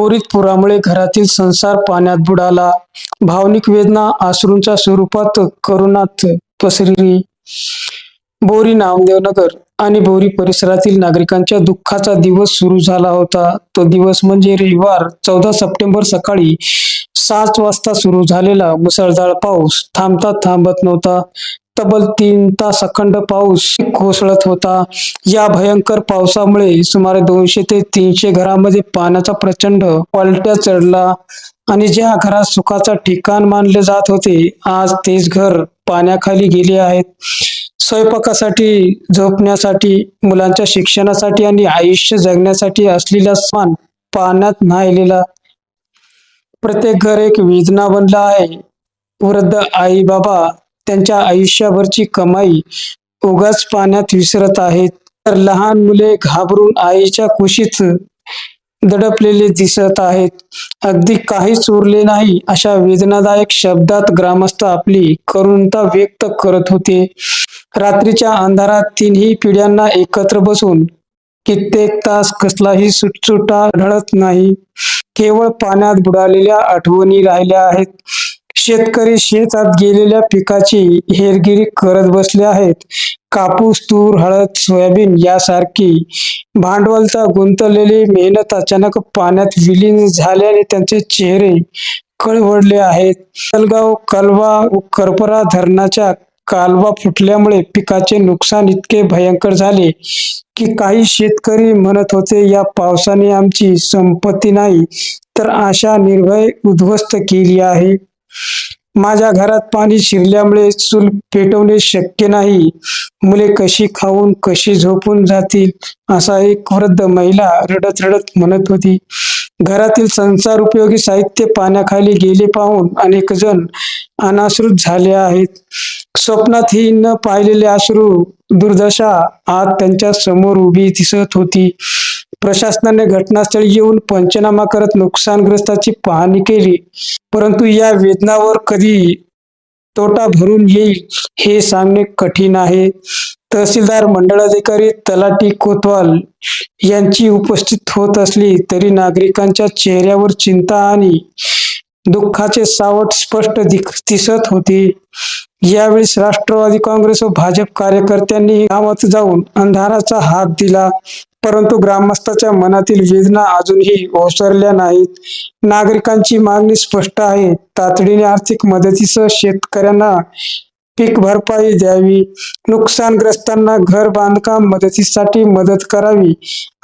बोरीत पुरामुळे घरातील संसार पाण्यात बुडाला. भावनिक वेदना आश्रूंच्या स्वरूपात करुणात पसरली. बोरी नामदेवनगर आणि बोरी परिसरातील नागरिकांच्या दुःखाचा दिवस सुरू झाला होता. तो दिवस म्हणजे रविवार चौदा सप्टेंबर सकाळी सात वाजता सुरू झालेला मुसळधार पाऊस. थांबता थांबत नव्हता. तब्बल तीन तास अखंड पाऊस कोसळत होता. या भयंकर पावसामुळे सुमारे दोनशे ते तीनशे घरामध्ये पाण्याचा प्रचंड पलट्या चढला आणि ज्या घरात सुखाचा ठिकाण मानले जात होते आज तेच घर पाण्याखाली गेले आहेत. स्वयंपाकासाठी झोपण्यासाठी मुलांच्या शिक्षणासाठी आणि आयुष्य जगण्यासाठी असलेला समान पाण्यात न्हायलेला प्रत्येक घर एक वेदना बनला आहे. वृद्ध आई बाबा त्यांच्या आयुष्यभरची कमाई उगाच पाण्यात विसरत आहेत तर लहान मुले घाबरून आईच्या कुशीत दडपलेले दिसत आहेत. अगदी काहीच उरले नाही अशा वेदनादायक शब्दात ग्रामस्थ आपली करुणता व्यक्त करत होते. रात्रीच्या अंधारात तिन्ही पिढ्यांना एकत्र बसून कित्येक तास कसलाही सुटसुटा ढळत नाही. केवळ पाण्यात बुडालेल्या आठवणी राहिल्या आहेत. शेतकरी शेतात गेलेल्या पिकाची हेरगिरी करत बसले आहेत. कापूस तूर हळद सोयाबीन यासारखी भांडवलता गुंतलेली मेहनत अचानक पाण्यात विलीन झाल्याने त्यांचे चेहरे कळवडले आहेत. तलगाव कलवा करपरा धरणाच्या कालवा फुटल्यामुळे पिकाचे नुकसान इतके भयंकर झाले की काही शेतकरी म्हणत होते या पावसाने आमची संपत्ती नाही तर आशा निर्भय उद्ध्वस्त केली आहे. माझ्या घरात पाणी शिरल्यामुळे चूल पेटवणे शक्य नाही. मुले कशी खाऊन कशी झोपून जातील असा एक वृद्ध महिला रडत रडत म्हणत होती. घरातील संसार उपयोगी साहित्य पाण्याखाली गेले पाहून अनेक जण अनाश्रुत झाले आहेत. स्वप्नातही न पाहिलेले अश्रू दुर्दशा आज त्यांच्यासमोर उभी दिसत होती. प्रशासनाने घटनास्थळी येऊन पंचनामा करत नुकसानग्रस्ताची पाहणी केली. परंतु या वेदनावर कधी तोटा भरून येईल हे सांगणे कठीण आहे. तहसीलदार मंडळाधिकारी तलाटी कोतवाल यांची उपस्थित होत असली तरी नागरिकांच्या चेहऱ्यावर चिंता आणि दुःखाचे सावट स्पष्ट दिसत होते. यावेळेस राष्ट्रवादी काँग्रेस व भाजप कार्यकर्त्यांनी गावात जाऊन अंधाराचा हात दिला. परंतु ग्रामस्थाच्या मनातील वेदना अजूनही ओसरल्या नाहीत. नागरिकांची मागणी स्पष्ट आहे. तातडीने आर्थिक मदतीसह शेतकऱ्यांना पीक भरपाई द्यावी. नुकसानग्रस्तांना घर बांधकाम मदतीसाठी मदत करावी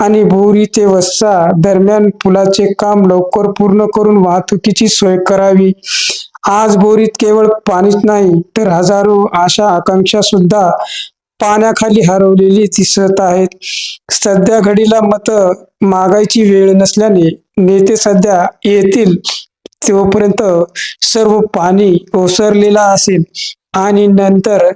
आणि बोरी ते वस्सा दरम्यान पुलाचे काम लवकर पूर्ण करून वाहतुकीची सोय करावी. आज बोरीत केवळ पाणीच नाही तर हजारो आशा आकांक्षा सुद्धा पाण्याखाली हरवलेली दिसत आहेत. सध्या घडीला मत मागायची वेळ नसल्याने नेते सध्या येतील तोपर्यंत सर्व पाणी ओसरलेला असेल आणि नंतर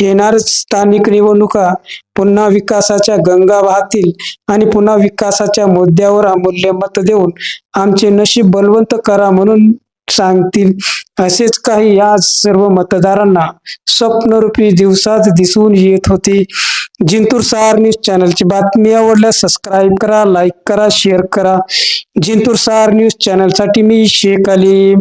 येणार स्थानिक निवडणुका पुन्हा विकासाच्या गंगा वाहतील आणि पुन्हा विकासाच्या मुद्द्यावर अमूल्य मत देऊन आमचे नशीब बलवंत करा म्हणून सांगतील. असेच काही आज सर्व मतदारांना स्वप्नरूपी दिवसात दिसून येत होते. जिंतूर सहार न्यूज चॅनलची बातमी आवडल्यास सबस्क्राईब करा लाईक करा शेअर करा. जिंतूर सहार न्यूज चॅनलसाठी मी शेख अली.